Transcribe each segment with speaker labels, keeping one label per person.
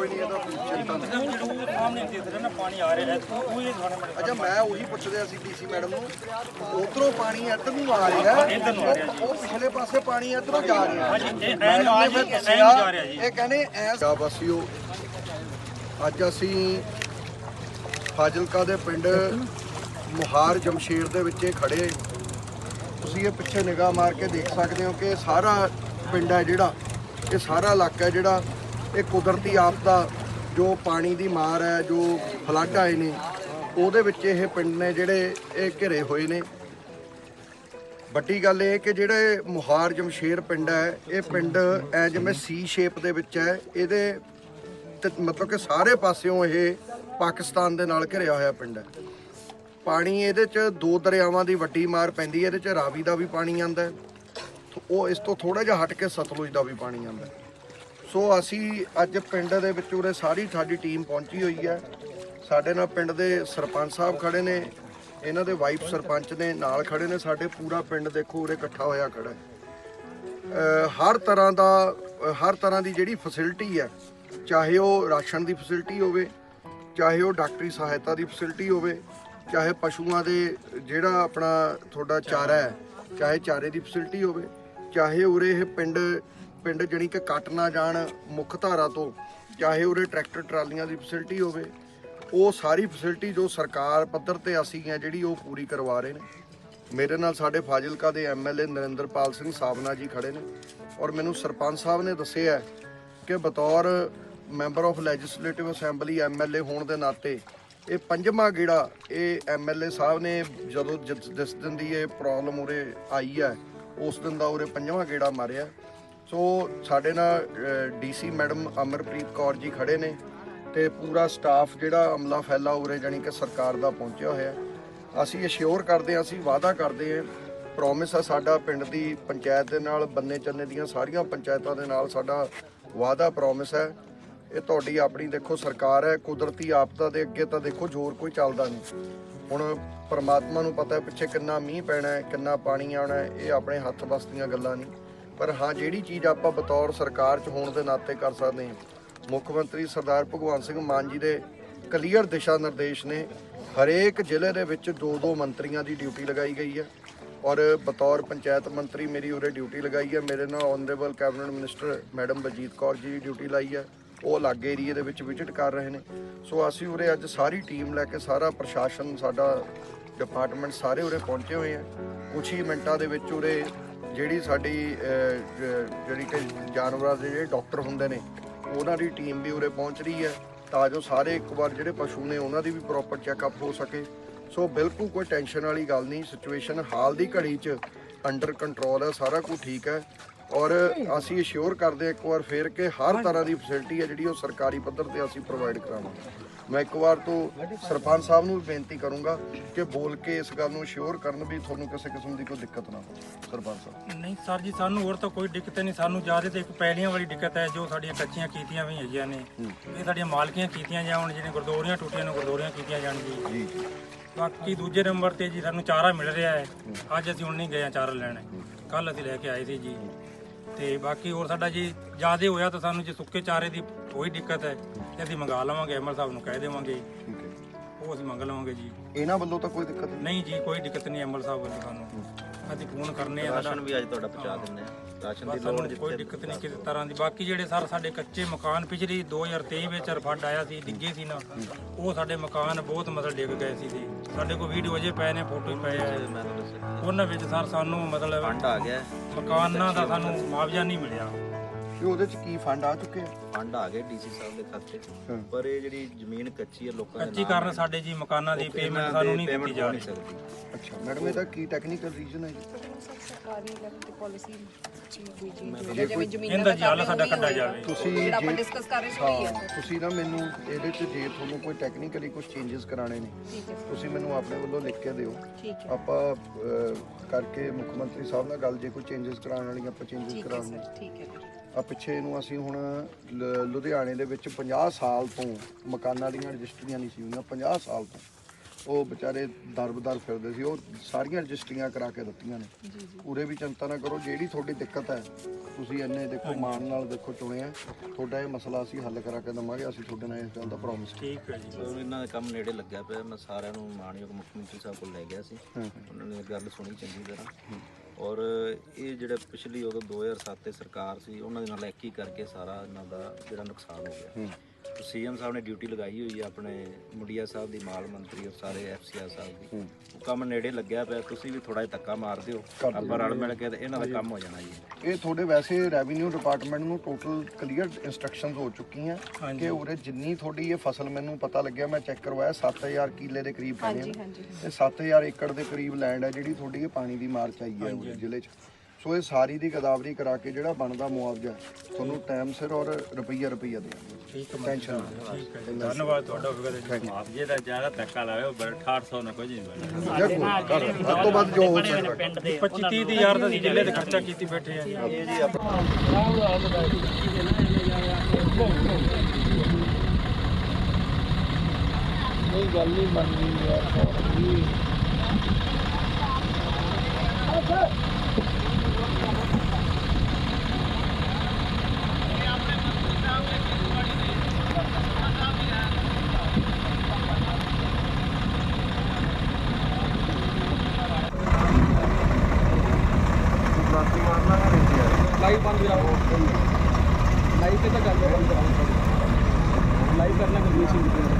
Speaker 1: ਕੋਈ ਨਹੀਂ ਇਹਦਾ ਕੋਈ ਚਿੰਤਾ ਨਹੀਂ
Speaker 2: ਜਿਹੜਾ ਸਾਹਮਣੇ ਦੇਖ ਰਹੇ ਨਾ ਪਾਣੀ ਆ ਰਿਹਾ ਹੈ ਉਹ ਇਹ ਖਾਣੇ ਬੜੇ
Speaker 1: ਅੱਛਾ ਮੈਂ ਉਹੀ ਪੁੱਛ ਰਿਹਾ ਸੀ ਡੀਸੀ ਮੈਡਮ ਨੂੰ ਉਧਰੋਂ ਪਾਣੀ ਇੱਧਰ ਨੂੰ ਆ ਰਿਹਾ
Speaker 2: ਇੱਧਰ ਨੂੰ ਆ ਰਿਹਾ
Speaker 1: ਉਹ- ਉਹ ਪਿਛਲੇ ਪਾਸੇ ਪਾਣੀ ਇੱਧਰੋਂ ਜਾ ਰਿਹਾ
Speaker 2: ਹਾਂਜੀ ਇਹ
Speaker 1: ਮੈਡਮ
Speaker 2: ਐਨ ਆ
Speaker 1: ਨੇ
Speaker 2: ਜੀ
Speaker 1: ਫਿਰ
Speaker 2: ਐਨ
Speaker 1: ਦੱਸਿਆ,
Speaker 2: ਜਾ ਰਿਹਾ ਜੀ।
Speaker 1: ਇਹ ਕਹਿੰਦੇ ਐ ਵਾਸੀਓ ਅੱਜ ਅਸੀਂ ਫਾਜ਼ਿਲਕਾ ਦੇ ਪਿੰਡ ਮੁਹਾਰ ਜਮਸ਼ੇਰ ਦੇ ਵਿੱਚ ਇਹ ਖੜੇ ਤੁਸੀਂ ਇਹ ਪਿੱਛੇ ਨਿਗਾਹ ਮਾਰ ਕੇ ਦੇਖ ਸਕਦੇ ਹੋ ਕਿ ਇਹ ਸਾਰਾ ਪਿੰਡ ਹੈ ਜਿਹੜਾ ਇਹ ਸਾਰਾ ਇਲਾਕਾ ਹੈ ਜਿਹੜਾ ਇਹ ਕੁਦਰਤੀ ਆਫਤਾ ਜੋ ਪਾਣੀ ਦੀ ਮਾਰ ਹੈ, ਜੋ ਫਲੱਡ ਆਏ ਨੇ, ਉਹਦੇ ਵਿੱਚ ਇਹ ਪਿੰਡ ਨੇ ਜਿਹੜੇ ਇਹ ਘਿਰੇ ਹੋਏ ਨੇ। ਵੱਡੀ ਗੱਲ ਇਹ ਕਿ ਜਿਹੜੇ ਮੁਹਾਰ ਜਮਸ਼ੇਰ ਪਿੰਡ ਹੈ, ਇਹ ਪਿੰਡ ਐ ਜਿਵੇਂ ਸੀ ਸ਼ੇਪ ਦੇ ਵਿੱਚ ਹੈ, ਇਹਦੇ ਮਤਲਬ ਕਿ ਸਾਰੇ ਪਾਸਿਓਂ ਇਹ ਪਾਕਿਸਤਾਨ ਦੇ ਨਾਲ ਘਿਰਿਆ ਹੋਇਆ ਪਿੰਡ ਹੈ। ਪਾਣੀ ਇਹਦੇ ਚ ਦੋ ਦਰਿਆਵਾਂ ਦੀ ਵੱਡੀ ਮਾਰ ਪੈਂਦੀ ਹੈ, ਇਹਦੇ ਚ ਰਾਵੀ ਦਾ ਵੀ ਪਾਣੀ ਆਂਦਾ ਉਹ ਇਸ ਤੋਂ ਥੋੜਾ ਜਿਹਾ ਹਟ ਕੇ ਸਤਲੁਜ ਦਾ ਵੀ ਪਾਣੀ ਆਂਦਾ ਸੋ ਅਸੀਂ ਅੱਜ ਪਿੰਡ ਦੇ ਵਿੱਚ ਉਰੇ ਸਾਰੀ ਸਾਡੀ ਟੀਮ ਪਹੁੰਚੀ ਹੋਈ ਹੈ। ਸਾਡੇ ਨਾਲ ਪਿੰਡ ਦੇ ਸਰਪੰਚ ਸਾਹਿਬ ਖੜੇ ਨੇ, ਇਹਨਾਂ ਦੇ ਵਾਈਫ ਸਰਪੰਚ ਨੇ, ਨਾਲ ਖੜੇ ਨੇ, ਸਾਡੇ ਪੂਰਾ ਪਿੰਡ ਦੇਖੋ ਉਰੇ ਇਕੱਠਾ ਹੋਇਆ ਖੜਾ ਹੈ। ਹਰ ਤਰ੍ਹਾਂ ਦਾ, ਹਰ ਤਰ੍ਹਾਂ ਦੀ ਜਿਹੜੀ ਫੈਸਿਲਿਟੀ ਹੈ, ਚਾਹੇ ਉਹ ਰਾਸ਼ਨ ਦੀ ਫੈਸਿਲਿਟੀ ਹੋਵੇ, ਚਾਹੇ ਉਹ ਡਾਕਟਰੀ ਸਹਾਇਤਾ ਦੀ ਫੈਸਿਲਿਟੀ ਹੋਵੇ, ਚਾਹੇ ਪਸ਼ੂਆਂ ਦੇ ਜਿਹੜਾ ਆਪਣਾ ਤੁਹਾਡਾ ਚਾਰਾ ਹੈ, ਚਾਹੇ ਚਾਰੇ ਦੀ ਫੈਸਿਲਿਟੀ ਹੋਵੇ, ਚਾਹੇ ਉਰੇ ਇਹ ਪਿੰਡ ਪਿੰਡ ਜਣੀ ਕਿ ਕੱਟ ਨਾ ਜਾਣ ਮੁੱਖ ਧਾਰਾ ਤੋਂ, ਚਾਹੇ ਉਰੇ ਟਰੈਕਟਰ ਟਰਾਲੀਆਂ ਦੀ ਫੈਸਿਲਿਟੀ ਹੋਵੇ, ਉਹ ਸਾਰੀ ਫੈਸਿਲਿਟੀ ਜੋ ਸਰਕਾਰ ਪੱਧਰ ਤੇ ਅਸੀਂ ਹੈ ਜਿਹੜੀ ਉਹ ਪੂਰੀ ਕਰਵਾ ਰਹੇ ਨੇ। ਮੇਰੇ ਨਾਲ ਸਾਡੇ ਫਾਜ਼ਿਲਕਾ ਦੇ ਐਮਐਲਏ ਨਰਿੰਦਰਪਾਲ ਸਿੰਘ ਸਾਬਨਾ ਜੀ ਖੜੇ ਨੇ ਔਰ ਮੈਨੂੰ ਸਰਪੰਚ ਸਾਹਿਬ ਨੇ ਦੱਸਿਆ ਕਿ ਬਤੌਰ member of legislative assembly MLA ਹੋਣ ਦੇ ਨਾਤੇ ਇਹ ਪੰਜਵਾਂ ਗੇੜਾ ਇਹ ਐਮਐਲਏ ਸਾਹਿਬ ਨੇ ਜਦੋਂ ਜਿਸ ਜਿਸ ਦਿਨ ਦੀ ਇਹ ਪ੍ਰੋਬਲਮ ਉਰੇ ਆਈ ਹੈ, ਉਸ ਦਿਨ ਦਾ ਉਰੇ ਪੰਜਵਾਂ ਗੇੜਾ ਮਾਰਿਆ। ਸੋ ਸਾਡੇ ਨਾਲ ਡੀਸੀ ਮੈਡਮ ਅਮਰਪ੍ਰੀਤ ਕੌਰ ਜੀ ਖੜੇ ਨੇ ਤੇ ਪੂਰਾ ਸਟਾਫ ਜਿਹੜਾ ਅਮਲਾ ਫੈਲਾ ਉਰੇ ਜਾਨੀ ਕਿ ਸਰਕਾਰ ਦਾ ਪਹੁੰਚਿਆ ਹੋਇਆ। ਅਸੀਂ ਅਸ਼ਿਓਰ ਕਰਦੇ ਹਾਂ, ਅਸੀਂ ਵਾਅਦਾ ਕਰਦੇ ਹਾਂ। ਪ੍ਰੋਮਿਸ ਆ ਸਾਡਾ ਪਿੰਡ ਦੀ ਪੰਚਾਇਤ ਦੇ ਨਾਲ, ਬੰਨੇ ਚੰਨੇ ਦੀਆਂ ਸਾਰੀਆਂ ਪੰਚਾਇਤਾਂ ਦੇ ਨਾਲ ਸਾਡਾ ਵਾਅਦਾ ਪ੍ਰੋਮਿਸ ਹੈ। ਇਹ ਤੁਹਾਡੀ ਆਪਣੀ ਦੇਖੋ ਸਰਕਾਰ ਹੈ, ਕੁਦਰਤੀ ਆਪਦਾ ਦੇ ਅੱਗੇ ਤਾਂ ਦੇਖੋ ਜ਼ੋਰ ਕੋਈ ਚੱਲਦਾ ਨਹੀਂ। ਹੁਣ ਪਰਮਾਤਮਾ ਨੂੰ ਪਤਾ ਹੈ ਪਿੱਛੇ ਕਿੰਨਾ ਮੀਂਹ ਪੈਣਾ ਹੈ, ਕਿੰਨਾ ਪਾਣੀ ਆਉਣਾ ਹੈ, ਇਹ ਆਪਣੇ ਹੱਥ ਵੱਸ ਦੀਆਂ ਗੱਲਾਂ ਨਹੀਂ। ਪਰ ਹਾਂ, ਜਿਹੜੀ ਚੀਜ਼ ਆਪਾਂ ਬਤੌਰ ਸਰਕਾਰ 'ਚ ਹੋਣ ਦੇ ਨਾਤੇ ਕਰ ਸਕਦੇ ਹਾਂ, ਮੁੱਖ ਮੰਤਰੀ ਸਰਦਾਰ ਭਗਵੰਤ ਸਿੰਘ ਮਾਨ ਜੀ ਦੇ ਕਲੀਅਰ ਦਿਸ਼ਾ ਨਿਰਦੇਸ਼ ਨੇ ਹਰੇਕ ਜ਼ਿਲ੍ਹੇ ਦੇ ਵਿੱਚ ਦੋ ਦੋ ਮੰਤਰੀਆਂ ਦੀ ਡਿਊਟੀ ਲਗਾਈ ਗਈ ਹੈ ਔਰ ਬਤੌਰ ਪੰਚਾਇਤ ਮੰਤਰੀ ਮੇਰੀ ਉਰੇ ਡਿਊਟੀ ਲਗਾਈ ਹੈ। ਮੇਰੇ ਨਾਲ honourable cabinet minister madam Baljit Kaur ji duty ਲਾਈ ਹੈ। ਉਹ ਅਲੱਗ ਏਰੀਏ ਦੇ ਵਿੱਚ ਵਿਜ਼ਿਟ ਕਰ ਰਹੇ ਨੇ। ਸੋ ਅਸੀਂ ਉਰੇ ਅੱਜ ਸਾਰੀ ਟੀਮ ਲੈ ਕੇ ਸਾਰਾ ਪ੍ਰਸ਼ਾਸਨ, ਸਾਡਾ ਡਿਪਾਰਟਮੈਂਟ ਸਾਰੇ ਉਰੇ ਪਹੁੰਚੇ ਹੋਏ ਆ। ਕੁਛ ਹੀ ਮਿੰਟਾਂ ਦੇ ਵਿੱਚ ਉਰੇ ਜਿਹੜੀ ਸਾਡੀ ਜਿਹੜੀ ਕਿ ਜਾਨਵਰਾਂ ਦੇ ਜਿਹੜੇ ਡਾਕਟਰ ਹੁੰਦੇ ਨੇ ਉਹਨਾਂ ਦੀ ਟੀਮ ਵੀ ਉਰੇ ਪਹੁੰਚ ਰਹੀ ਹੈ ਤਾਂ ਜੋ ਸਾਰੇ ਇੱਕ ਵਾਰ ਜਿਹੜੇ ਪਸ਼ੂ ਨੇ ਉਹਨਾਂ ਦੀ ਵੀ ਪ੍ਰੋਪਰ ਚੈੱਕਅਪ ਹੋ ਸਕੇ। ਸੋ ਬਿਲਕੁਲ ਕੋਈ ਟੈਨਸ਼ਨ ਵਾਲੀ ਗੱਲ ਨਹੀਂ ਸਿਚੁਏਸ਼ਨ ਹਾਲ ਦੀ ਘੜੀ 'ਚ ਅੰਡਰ ਕੰਟਰੋਲ ਹੈ ਸਾਰਾ ਕੁਝ ਠੀਕ ਹੈ। ਔਰ ਅਸੀਂ ਅਸ਼ਿਓਰ ਕਰਦੇ ਇੱਕ ਵਾਰ ਫੇਰ ਕਿ ਹਰ ਤਰ੍ਹਾਂ ਦੀ ਫੈਸਿਲਿਟੀ ਹੈ ਜਿਹੜੀ ਉਹ ਸਰਕਾਰੀ ਪੱਧਰ ਤੇ ਅਸੀਂ ਪ੍ਰੋਵਾਈਡ ਕਰਾਵਾਂਗੇ। ਮੈਂ ਇੱਕ ਵਾਰ ਤੋਂ ਸਰਪੰਚ ਸਾਹਿਬ ਨੂੰ ਵੀ ਬੇਨਤੀ ਕਰੂੰਗਾ ਕਿ ਬੋਲ ਕੇ ਇਸ ਗੱਲ ਨੂੰ ਅਸ਼ਿਓਰ ਕਰਨ ਵੀ ਤੁਹਾਨੂੰ ਕਿਸੇ ਕਿਸਮ ਦੀ ਕੋਈ ਦਿੱਕਤ ਨਾ ਹੋਵੇ ਸਰਪੰਚ ਸਾਹਿਬ।
Speaker 2: ਨਹੀਂ ਸਰ ਜੀ ਸਾਨੂੰ ਹੋਰ ਤਾਂ ਕੋਈ ਦਿੱਕਤ ਨਹੀਂ ਸਾਨੂੰ ਜ਼ਿਆਦਾ ਤੇ ਇੱਕ ਪੈਲੀਆਂ ਵਾਲੀ ਦਿੱਕਤ ਹੈ ਜੋ ਸਾਡੀਆਂ ਕੱਚੀਆਂ ਕੀਤੀਆਂ ਵੀ ਹੈਗੀਆਂ ਨੇ। ਇਹ ਸਾਡੀਆਂ ਮਾਲਕੀਆਂ ਕੀਤੀਆਂ ਜਾਣ ਜਿਹੜੀਆਂ ਗੁਰਦੌਰੀਆਂ ਟੁੱਟੀਆਂ ਨੇ ਗੁਰਦੌਰੀਆਂ ਕੀਤੀਆਂ ਜਾਣ ਜੀ।
Speaker 1: ਜੀ
Speaker 2: ਬਾਕੀ ਦੂਜੇ ਨੰਬਰ ਤੇ ਜੀ ਸਾਨੂੰ ਚਾਰਾ ਮਿਲ ਰਿਹਾ ਹੈ। ਅੱਜ ਅਸੀਂ ਹੁਣ ਨਹੀਂ ਗਏ ਹਾਂ ਚਾਰਾ ਲੈਣ। ਕੱਲ ਅਸੀਂ ਲੈ ਕੇ ਆਏ ਸੀ ਜੀ। ਤੇ ਬਾਕੀ ਹੋਰ ਸਾਡਾ ਜੀ ਜ਼ਿਆਦਾ ਹੋਇਆ ਤਾਂ ਸਾਨੂੰ ਜੇ ਸੁੱਕੇ ਚਾਰੇ ਦੀ ਕੋਈ ਦਿੱਕਤ ਹੈ? ਤੇ ਅਸੀਂ ਮੰਗਾ ਲਵਾਂਗੇ ਐਮਐਲ ਸਾਹਿਬ ਨੂੰ ਕਹਿ ਦੇਵਾਂਗੇ।
Speaker 1: ਠੀਕ ਹੈ
Speaker 2: ਉਹ ਅਸੀਂ ਮੰਗ ਲਵਾਂਗੇ ਜੀ।
Speaker 1: ਇਹਨਾਂ ਵੱਲੋਂ ਤਾਂ ਕੋਈ ਦਿੱਕਤ ਨਹੀਂ?
Speaker 2: ਨਹੀਂ ਜੀ ਕੋਈ ਦਿੱਕਤ ਨਹੀਂ ਐਮਐਲ ਸਾਹਿਬ ਵੱਲੋਂ ਸਾਨੂੰ। ਅਸੀਂ ਫੋਨ ਕਰਨੇ ਆ
Speaker 3: ਰਾਸ਼ਨ ਵੀ ਅੱਜ ਤੁਹਾਡਾ ਪਹੁੰਚਾ ਦਿੰਦੇ ਆ ਰਾਸ਼ਨ ਦੀ
Speaker 2: ਬਸ
Speaker 3: ਲੋੜ
Speaker 2: ਸਾਨੂੰ ਕੋਈ ਦਿੱਕਤ ਨਹੀਂ ਕਿਸੇ ਤਰ੍ਹਾਂ ਦੀ। ਬਾਕੀ ਜਿਹੜੇ ਸਰ ਸਾਡੇ ਕੱਚੇ ਮਕਾਨ ਪਿਛਲੀ 2023 ਵਿੱਚ ਰਫੰਡ ਆਇਆ ਸੀ ਡਿੱਗੇ ਸੀ ਨਾ ਉਹ ਸਾਡੇ ਮਕਾਨ ਬਹੁਤ ਮਤਲਬ ਡਿੱਗ ਗਏ ਸੀ ਜੀ। ਸਾਡੇ ਕੋਲ ਵੀਡੀਓ ਅਜੇ ਪਏ ਨੇ ਫੋਟੋ ਪਏ ਆ।
Speaker 3: ਮੈਂ ਤੁਹਾਨੂੰ ਦੱਸਿਆ
Speaker 2: ਉਹਨਾਂ ਵਿੱਚ ਸਰ ਸਾਨੂੰ ਮਤਲਬ
Speaker 3: ਫੰਡ ਆ ਗਿਆ।
Speaker 2: ਮਕਾਨਾਂ ਦਾ ਸਾਨੂੰ ਮੁਆਵਜ਼ਾ ਨਹੀਂ ਮਿਲਿਆ।
Speaker 1: ਕਿ ਉਹਦੇ ਚ ਕੀ ਫੰਡ ਆ ਚੁੱਕੇ ਆ?
Speaker 3: ਫੰਡ ਆ ਗਏ ਡੀਸੀ ਸਾਹਿਬ ਦੇ ਖਾਤੇ 'ਚ। ਪਰ ਇਹ ਜਿਹੜੀ ਜ਼ਮੀਨ ਕੱਚੀ ਹੈ ਲੋਕਾਂ ਦੇ
Speaker 2: ਕੱਚੀ ਕਾਰਨ ਸਾਡੇ ਜੀ ਮਕਾਨਾਂ ਦੀ ਪੇਮੈਂਟ ਸਾਨੂੰ ਨਹੀਂ ਦਿੱਤੀ ਜਾ ਰਹੀ।
Speaker 1: ਅੱਛਾ ਮੈਡਮ ਇਹਦਾ ਕੀ ਟੈਕਨੀਕਲ ਰੀਜ਼ਨ ਹੈ ਜੀ?
Speaker 4: ਸਰਕਾਰੀ ਲੈਵਲ ਤੇ ਪਾਲਿਸੀ
Speaker 2: ਇਹਦਾ ਜੀ ਹੱਲ ਸਾਡਾ ਕੱਢਿਆ ਜਾਵੇ।
Speaker 1: ਤੁਸੀਂ
Speaker 4: ਜਿਹੜਾ ਆਪਾਂ
Speaker 1: ਜੇ
Speaker 4: ਡਿਸਕਸ ਕਰ ਰਹੇ ਸੀ ਉਹੀ ਹੈ।
Speaker 1: ਤੁਸੀਂ ਨਾ ਮੈਨੂੰ ਇਹਦੇ ਚ ਜੇ ਤੁਹਾਨੂੰ ਕੋਈ ਟੈਕਨੀਕਲੀ ਕੁਝ ਚੇਂਜਸ ਕਰਾਣੇ ਨੇ ਤੁਸੀਂ ਮੈਨੂੰ ਆਪਣੇ ਵੱਲੋਂ ਲਿਖ ਕੇ ਦਿਓ। ਆਪਾਂ ਕਰਕੇ ਮੁੱਖ ਮੰਤਰੀ ਸਾਹਿਬ ਨਾਲ ਗੱਲ ਜੇ ਕੋਈ ਚੇਂਜਸ ਕਰਾਉਣ ਵਾਲੀਆਂ ਆਪਾਂ ਚੇਂਜਸ
Speaker 4: ਸਰ ਠੀਕ ਹੈ।
Speaker 1: ਆ ਪਿੱਛੇ ਨੂੰ ਅਸੀਂ ਹੁਣ ਲੁਧਿਆਣੇ ਦੇ ਵਿੱਚ 50 ਸਾਲ ਤੋਂ ਮਕਾਨਾਂ ਦੀਆਂ ਰਜਿਸਟਰੀਆਂ ਨਹੀਂ ਸੀ ਹੋਈਆਂ 50 ਸਾਲ ਤੋਂ। ਉਹ ਵਿਚਾਰੇ ਦਰਬਦਰ ਫਿਰਦੇ ਸੀ ਉਹ ਸਾਰੀਆਂ ਰਜਿਸਟਰੀਆਂ ਕਰਾ ਕੇ ਦਿੱਤੀਆਂ ਨੇ।
Speaker 4: ਜੀ ਜੀ।
Speaker 1: ਉਰੇ ਵੀ ਚਿੰਤਾ ਨਾ ਕਰੋ ਜਿਹੜੀ ਤੁਹਾਡੀ ਦਿੱਕਤ ਹੈ ਤੁਸੀਂ ਇੰਨੇ ਦੇਖੋ ਮਾਣ ਨਾਲ ਦੇਖੋ ਚੁਣੇ ਆ ਤੁਹਾਡਾ ਇਹ ਮਸਲਾ ਅਸੀਂ ਹੱਲ ਕਰਾ ਕੇ ਦਵਾਂਗੇ ਅਸੀਂ ਤੁਹਾਡੇ ਨਾਲ ਇਸ ਗੱਲ ਦਾ ਪ੍ਰੋਮਿਸ
Speaker 2: ਠੀਕ ਹੈ ਜੀ।
Speaker 3: ਸੋ ਇਹਨਾਂ ਦਾ ਕੰਮ ਨੇੜੇ ਲੱਗਿਆ ਪਿਆ ਮੈਂ ਸਾਰਿਆਂ ਨੂੰ ਮਾਨਯੋਗ ਮੁੱਖ ਮੰਤਰੀ ਸਾਹਿਬ ਕੋਲ ਲੈ ਗਿਆ ਸੀ। ਉਹਨਾਂ ਨੇ ਗੱਲ ਸੁਣੀ ਚੰਗੀ ਤਰ੍ਹਾਂ। ਔਰ ਇਹ ਜਿਹੜਾ ਪਿਛਲੀ ਉਦੋਂ 2007 ਤੇ ਸਰਕਾਰ ਸੀ, ਉਹਨਾਂ ਦੇ ਨਾਲ ਐਕੀ ਕਰਕੇ ਸਾਰਾ ਇਹਨਾਂ ਦਾ ਜਿਹੜਾ ਨੁਕਸਾਨ ਹੋ ਗਿਆ। ਸੀਐਮ ਸਾਹਿਬ ਨੇ ਡਿਊਟੀ ਲਗਾਈ ਹੋਈ ਹੈ ਆਪਣੇ ਮੁੰਡਿਆ ਸਾਹਿਬ ਦੀ ਮਾਲ ਮੰਤਰੀ ਔਰ ਸਾਰੇ ਐਫਸੀਆਰ ਸਾਹਿਬ ਦੀ। ਉਹ ਕੰਮ ਨੇੜੇ ਲੱਗਿਆ ਪਿਆ ਤੁਸੀਂ ਵੀ ਥੋੜਾ ਜਿਹਾ ਧੱਕਾ ਮਾਰ ਦਿਓ। ਆਪਾਂ ਰਲ ਮਿਲ ਕੇ ਤੇ ਇਹਨਾਂ ਦਾ ਕੰਮ ਹੋ ਜਾਣਾ ਜੀ।
Speaker 1: ਇਹ ਤੁਹਾਡੇ ਵੈਸੇ ਰੈਵਨਿਊ ਡਿਪਾਰਟਮੈਂਟ ਨੂੰ ਟੋਟਲ ਕਲੀਅਰ ਇਨਸਟਰਕਸ਼ਨਸ ਹੋ ਚੁੱਕੀਆਂ ਕਿ ਉਰੇ ਜਿੰਨੀ ਤੁਹਾਡੀ ਇਹ ਫਸਲ ਮੈਨੂੰ ਪਤਾ ਲੱਗਿਆ ਮੈਂ ਚੈੱਕ ਕਰਵਾਇਆ 7000 ਕਿੱਲੇ ਦੇ ਕਰੀਬ ਪੈਣੇ ਆ ਇਹ 7000 ਏਕੜ ਦੇ ਕਰੀਬ ਲੈਂਡ ਹੈ ਜਿਹੜੀ ਤੁਹਾਡੀ ਇਹ ਪਾਣੀ ਦੀ ਮਾਰ ਚ ਆਈ ਹੈ ਜ਼ਿਲ੍ਹੇ 'ਚ। ਸੋ ਇਹ ਸਾਰੀ ਦੀ ਗਦਾਵਰੀ ਕਰਾ ਕੇ ਜਿਹੜਾ ਬਣਦਾ ਮੁਆਵਜ਼ਾ ਤੁਹਾਨੂੰ ਟਾਈਮ ਸਿਰ ਔਰ ਰੁਪਈਆ ਰੁਪਈਆ ਦੇਵਾਂਗੇ
Speaker 2: ਠੀਕ ਹੈ
Speaker 1: ਟੈਨਸ਼ਨ ਨਾ
Speaker 2: ਠੀਕ ਹੈ ਜੀ। ਧੰਨਵਾਦ ਤੁਹਾਡਾ ਹੋਵੇਗਾ ਜੀ।
Speaker 5: ਮੁਆਵਜ਼ੇ ਦਾ ਜ਼ਿਆਦਾ ਧੱਕਾ ਲਾਵੇ ਉਹ ਬੜਾ 6800 ਨਾ ਕੁਝ ਨਹੀਂ ਬਣਦਾ
Speaker 1: ਲਓ ਜੱਗੂ ਕਰ ਵੱਧ ਤੋਂ ਵੱਧ ਜੋ ਹੋ ਸਕਦਾ।
Speaker 2: 25 30 ਦੀ ਹਜ਼ਾਰ ਦਾ ਅਸੀਂ ਜ਼ਿਲ੍ਹੇ ਤੇ ਖਰਚਾ ਕੀਤੀ ਬੈਠੇ ਆ। ਜੀ
Speaker 6: ਬਾਤੀ ਲਾਈਵ ਬੰਦ ਕਰਾਓ। ਲਾਈਵ ਤਾਂ ਗੱਲ ਬੰਦ ਲਾਈਵ ਕਰਨਾ ਕੰਡੀਸ਼ਨ ਕਿਤੇ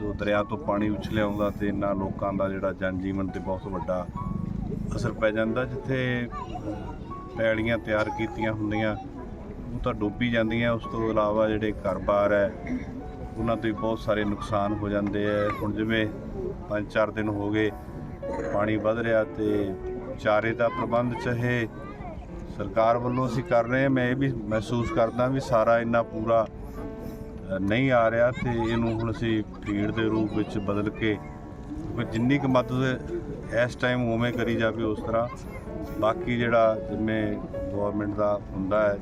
Speaker 6: ਜੋ ਦਰਿਆ ਤੋਂ ਪਾਣੀ ਉਛਲਿਆ ਆਉਂਦਾ ਤੇ ਇਹਨਾਂ ਲੋਕਾਂ ਦਾ ਜਿਹੜਾ ਜਨ ਜੀਵਨ ਤੇ ਬਹੁਤ ਵੱਡਾ ਅਸਰ ਪੈ ਜਾਂਦਾ, ਜਿੱਥੇ ਪੈੜੀਆਂ ਤਿਆਰ ਕੀਤੀਆਂ ਹੁੰਦੀਆਂ, ਉਹ ਤਾਂ ਡੁੱਬੀ ਜਾਂਦੀਆਂ। ਉਸ ਤੋਂ ਇਲਾਵਾ ਜਿਹੜੇ ਘਰ-ਬਾਰ ਹੈ, ਉਹਨਾਂ 'ਤੇ ਬਹੁਤ ਸਾਰੇ ਨੁਕਸਾਨ ਹੋ ਜਾਂਦੇ ਆ ਹੁਣ ਜਿਵੇਂ ਪੰਜ ਚਾਰ ਦਿਨ ਹੋ ਗਏ, ਪਾਣੀ ਵੱਧ ਰਿਹਾ ਤੇ ਚਾਰੇ ਦਾ ਪ੍ਰਬੰਧ ਚਾਹੇ ਸਰਕਾਰ ਵੱਲੋਂ ਅਸੀਂ ਕਰ ਰਹੇ ਹਾਂ, ਮੈਂ ਇਹ ਵੀ ਮਹਿਸੂਸ ਕਰਦਾ ਵੀ ਸਾਰਾ ਇੰਨਾ ਪੂਰਾ ਨਹੀਂ ਆ ਰਿਹਾ ਤੇ ਇਹਨੂੰ ਹੁਣ ਅਸੀਂ ਫੀਡ ਦੇ ਰੂਪ ਵਿੱਚ ਬਦਲ ਕੇ ਜਿੰਨੀ ਕੁ ਮਦਦ ਇਸ ਟਾਈਮ ਉਵੇਂ ਕਰੀ ਜਾਵੇ ਉਸ ਤਰ੍ਹਾਂ। ਬਾਕੀ ਜਿਹੜਾ ਜਿਵੇਂ ਗਵਰਨਮੈਂਟ ਦਾ ਹੁੰਦਾ ਹੈ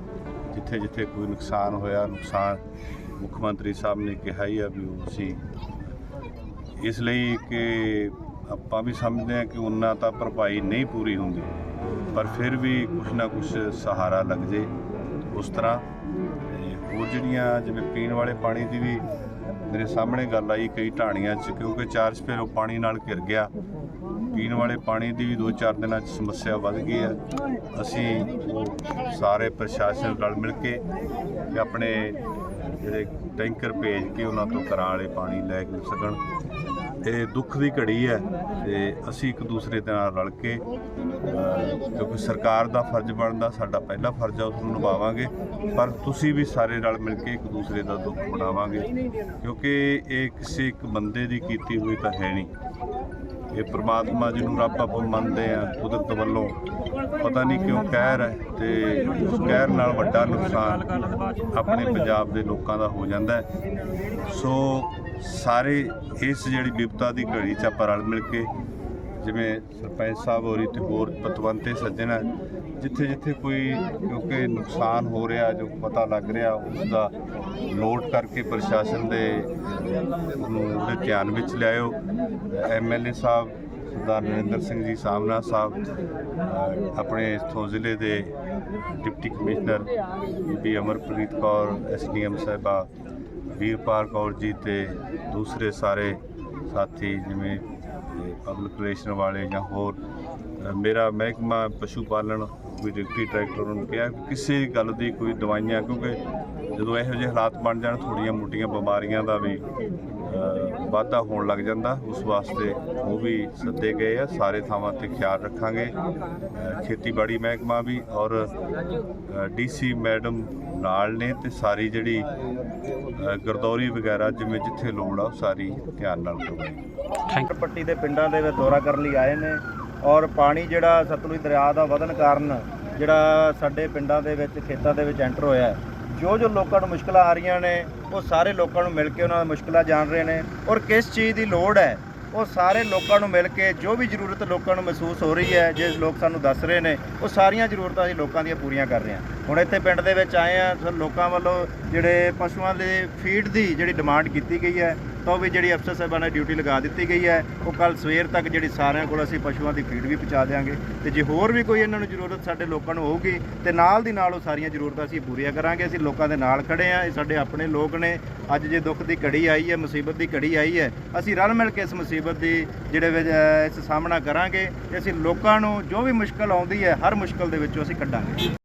Speaker 6: ਜਿੱਥੇ ਜਿੱਥੇ ਕੋਈ ਨੁਕਸਾਨ ਹੋਇਆ, ਨੁਕਸਾਨ ਮੁੱਖ ਮੰਤਰੀ ਸਾਹਿਬ ਨੇ ਕਿਹਾ ਹੀ ਆ ਵੀ ਉਹ ਅਸੀਂ ਇਸ ਲਈ ਕਿ ਆਪਾਂ ਵੀ ਸਮਝਦੇ ਹਾਂ ਕਿ ਉਹਨਾਂ ਤਾਂ ਭਰਪਾਈ ਨਹੀਂ ਪੂਰੀ ਹੁੰਦੀ, ਪਰ ਫਿਰ ਵੀ ਕੁਛ ਨਾ ਕੁਛ ਸਹਾਰਾ ਲੱਗ ਜੇ ਉਸ ਤਰ੍ਹਾਂ। ਹੋਰ ਜਿਹੜੀਆਂ ਜਿਵੇਂ ਪੀਣ ਵਾਲੇ ਪਾਣੀ ਦੀ ਵੀ ਮੇਰੇ ਸਾਹਮਣੇ ਗੱਲ ਆਈ ਕਈ ਢਾਣੀਆਂ 'ਚ, ਕਿਉਂਕਿ ਚਾਰ ਫਿਰ ਉਹ ਪਾਣੀ ਨਾਲ ਘਿਰ ਗਿਆ। ਪੀਣ ਵਾਲੇ ਪਾਣੀ ਦੀ ਵੀ 2-4 ਦਿਨਾਂ 'ਚ ਸਮੱਸਿਆ ਵੱਧ ਗਈ ਹੈ। ਅਸੀਂ ਉਹ ਸਾਰੇ ਪ੍ਰਸ਼ਾਸਨ ਨਾਲ ਮਿਲ ਕੇ ਤੇ ਆਪਣੇ ਜਿਹੜੇ ਟੈਂਕਰ ਭੇਜ ਕੇ ਉਹਨਾਂ ਤੋਂ ਕਰਾਂ ਵਾਲੇ ਪਾਣੀ ਲੈ ਕੇ ਸਕਣ ਇਹ ਦੁੱਖ ਦੀ ਘੜੀ ਹੈ ਤੇ ਅਸੀਂ ਇੱਕ ਦੂਸਰੇ ਦੇ ਨਾਲ ਰਲ ਕੇ ਕਿਉਂਕਿ ਸਰਕਾਰ ਦਾ ਫਰਜ਼ ਬਣਦਾ, ਸਾਡਾ ਪਹਿਲਾ ਫਰਜ਼ ਹੈ ਉਸ ਨੂੰ ਨਿਭਾਵਾਂਗੇ, ਪਰ ਤੁਸੀਂ ਵੀ ਸਾਰੇ ਰਲ ਮਿਲ ਕੇ ਇੱਕ ਦੂਸਰੇ ਦਾ ਦੁੱਖ ਬਣਾਵਾਂਗੇ ਕਿਉਂਕਿ ਇਹ ਕਿਸੇ ਇੱਕ ਬੰਦੇ ਦੀ ਕੀਤੀ ਹੋਈ ਤਾਂ ਹੈ ਨਹੀਂ। ਇਹ ਪ੍ਰਮਾਤਮਾ ਜਿਹਨੂੰ ਰੱਬ ਆਪਾਂ ਮੰਨਦੇ ਆ ਕੁਦਰਤ ਵੱਲੋਂ, ਪਤਾ ਨਹੀਂ ਕਿਉਂ ਕਹਿਰ ਹੈ ਤੇ ਉਸ ਕਹਿਰ ਨਾਲ ਵੱਡਾ ਨੁਕਸਾਨ ਆਪਣੇ ਪੰਜਾਬ ਦੇ ਲੋਕਾਂ ਦਾ ਹੋ ਜਾਂਦਾ ਸੋ ਸਾਰੇ ਇਸ ਜਿਹੜੀ ਵਿਪਤਾ ਦੀ ਘੜੀ 'ਚ ਆਪਾਂ ਰਲ ਮਿਲ ਕੇ ਜਿਵੇਂ ਸਰਪੰਚ ਸਾਹਿਬ ਹੋਰੀ ਤੇ ਹੋਰ ਪਤਵੰਤੇ ਸੱਜਣ ਹੈ ਜਿੱਥੇ ਜਿੱਥੇ ਕੋਈ ਕਿਉਂਕਿ ਨੁਕਸਾਨ ਹੋ ਰਿਹਾ, ਜੋ ਪਤਾ ਲੱਗ ਰਿਹਾ ਉਸ ਦਾ ਨੋਟ ਕਰਕੇ ਪ੍ਰਸ਼ਾਸਨ ਦੇ ਨੂੰ ਉਹਦੇ ਧਿਆਨ ਵਿੱਚ ਲਿਆਇਓ। ਐਮਐਲਏ ਸਾਹਿਬ, ਸਰਦਾਰ ਨਰਿੰਦਰ ਸਿੰਘ ਜੀ ਸਾਹਮਣਾ ਸਾਹਿਬ ਆਪਣੇ ਇਥੋਂ ਜ਼ਿਲ੍ਹੇ ਦੇ ਡਿਪਟੀ ਕਮਿਸ਼ਨਰ ਬੀ ਅਮਰਪ੍ਰੀਤ ਕੌਰ ਐਸਡੀਐਮ ਸਾਹਿਬਾ ਵੀਰਪਾਲ ਕੌਰ ਜੀ ਤੇ ਦੂਸਰੇ ਸਾਰੇ ਸਾਥੀ ਜਿਵੇਂ ਪਬਲਿਕ ਰਿਲੇਸ਼ਨ ਵਾਲੇ ਜਾਂ ਹੋਰ ਮੇਰਾ ਮਹਿਕਮਾ ਪਸ਼ੂ ਪਾਲਣ ਵੀ ਡਿਪਟੀ ਡਾਇਰੈਕਟਰ ਨੂੰ ਕਿਹਾ ਕਿਸੇ ਗੱਲ ਦੀ ਕੋਈ ਦਵਾਈਆਂ ਕਿਉਂਕਿ ਜਦੋਂ ਇਹੋ ਜਿਹੇ ਹਾਲਾਤ ਬਣ ਜਾਣ ਥੋੜੀਆਂ ਮੋਟੀਆਂ ਬਿਮਾਰੀਆਂ ਦਾ ਵੀ ਵਾਧਾ ਹੋਣ ਲੱਗ ਜਾਂਦਾ। ਉਸ ਵਾਸਤੇ ਉਹ ਵੀ ਸੱਦੇ ਗਏ ਆ। ਸਾਰੇ ਥਾਵਾਂ ਤੇ ਖਿਆਲ ਰੱਖਾਂਗੇ। ਖੇਤੀਬਾੜੀ ਮਹਿਕਮਾ ਵੀ ਔਰ ਡੀਸੀ ਮੈਡਮ ਨਾਲ ਨੇ ਤੇ ਸਾਰੀ ਜਿਹੜੀ ਅ, ਗਰਦੌਰੀ ਵਗੈਰਾ ਜਿਵੇਂ ਜਿੱਥੇ ਲੋੜ ਆ ਉਹ ਸਾਰੀ ਧਿਆਨ ਨਾਲ ਕਰਵਾਈ।
Speaker 7: ਪੱਟੀ ਦੇ ਪਿੰਡਾਂ ਦੇ ਵਿੱਚ ਦੌਰਾ ਕਰਨ ਲਈ ਆਏ ਨੇ ਔਰ ਪਾਣੀ ਜਿਹੜਾ ਸਤਲੁਜ ਦਰਿਆ ਦਾ ਵਧਣ ਕਾਰਨ ਜਿਹੜਾ ਸਾਡੇ ਪਿੰਡਾਂ ਦੇ ਵਿੱਚ ਖੇਤਾਂ ਦੇ ਵਿੱਚ ਐਂਟਰ ਹੋਇਆ ਹੈ ਜੋ ਜੋ ਲੋਕਾਂ ਨੂੰ ਮੁਸ਼ਕਲਾਂ ਆ ਰਹੀਆਂ ਨੇ, ਉਹ ਸਾਰੇ ਲੋਕਾਂ ਨੂੰ ਮਿਲ ਕੇ ਉਹਨਾਂ ਦੀ ਮੁਸ਼ਕਲਾਂ ਜਾਣ ਰਹੇ ਨੇ। ਔਰ ਕਿਸ ਚੀਜ਼ ਦੀ ਲੋੜ ਹੈ, ਉਹ ਸਾਰੇ ਲੋਕਾਂ ਨੂੰ ਮਿਲ ਕੇ ਜੋ ਵੀ ਜ਼ਰੂਰਤ ਲੋਕਾਂ ਨੂੰ ਮਹਿਸੂਸ ਹੋ ਰਹੀ ਹੈ, ਜੇ ਲੋਕ ਸਾਨੂੰ ਦੱਸ ਰਹੇ ਨੇ, ਉਹ ਸਾਰੀਆਂ ਜ਼ਰੂਰਤਾਂ ਅਸੀਂ ਲੋਕਾਂ ਦੀਆਂ ਪੂਰੀਆਂ ਕਰ ਰਹੇ ਹਾਂ। ਹੁਣ ਇੱਥੇ ਪਿੰਡ ਦੇ ਵਿੱਚ ਆਏ ਆ ਲੋਕਾਂ ਵੱਲੋਂ ਜਿਹੜੇ ਪਸ਼ੂਆਂ ਦੇ ਫੀਡ ਦੀ ਜਿਹੜੀ ਡਿਮਾਂਡ ਕੀਤੀ ਗਈ ਹੈ, ਤਾਂ ਉਹ ਵੀ ਜਿਹੜੀ ਅਫਸਰ ਸਾਹਿਬਾਂ ਨੇ ਡਿਊਟੀ ਲਗਾ ਦਿੱਤੀ ਗਈ ਹੈ। ਉਹ ਕੱਲ ਸਵੇਰ ਤੱਕ ਜਿਹੜੀ ਸਾਰਿਆਂ ਕੋਲ ਅਸੀਂ ਪਸ਼ੂਆਂ ਦੀ ਫੀਡ ਵੀ ਪਹੁੰਚਾ ਦੇਵਾਂਗੇ ਤੇ ਜੇ ਹੋਰ ਵੀ ਕੋਈ ਇਹਨਾਂ ਨੂੰ ਜ਼ਰੂਰਤ ਸਾਡੇ ਲੋਕਾਂ ਨੂੰ ਹੋਊਗੀ, ਤੇ ਨਾਲ ਦੀ ਨਾਲ ਉਹ ਸਾਰੀਆਂ ਜ਼ਰੂਰਤਾਂ ਅਸੀਂ ਪੂਰੀਆਂ ਕਰਾਂਗੇ। ਅਸੀਂ ਲੋਕਾਂ ਦੇ ਨਾਲ ਖੜੇ ਆ ਇਹ ਸਾਡੇ ਆਪਣੇ ਲੋਕ ਨੇ। ਅੱਜ ਜੇ ਦੁੱਖ ਦੀ ਘੜੀ ਆਈ ਹੈ, ਮੁਸੀਬਤ ਦੀ ਘੜੀ ਆਈ ਹੈ, ਅਸੀਂ ਰਲ ਮਿਲ ਕੇ ਇਸ ਮੁਸੀਬਤ ਦੀ ਜਿਹੜੇ ਵਿੱਚ ਇਸ ਸਾਹਮਣਾ ਕਰਾਂਗੇ ਤੇ ਅਸੀਂ ਲੋਕਾਂ ਨੂੰ ਜੋ ਵੀ ਮੁਸ਼ਕਲ ਆਉਂਦੀ ਹੈ, ਹਰ ਮੁਸ਼ਕਲ ਦੇ ਵਿੱਚੋਂ ਅਸੀਂ ਕੱਢਾਂਗੇ।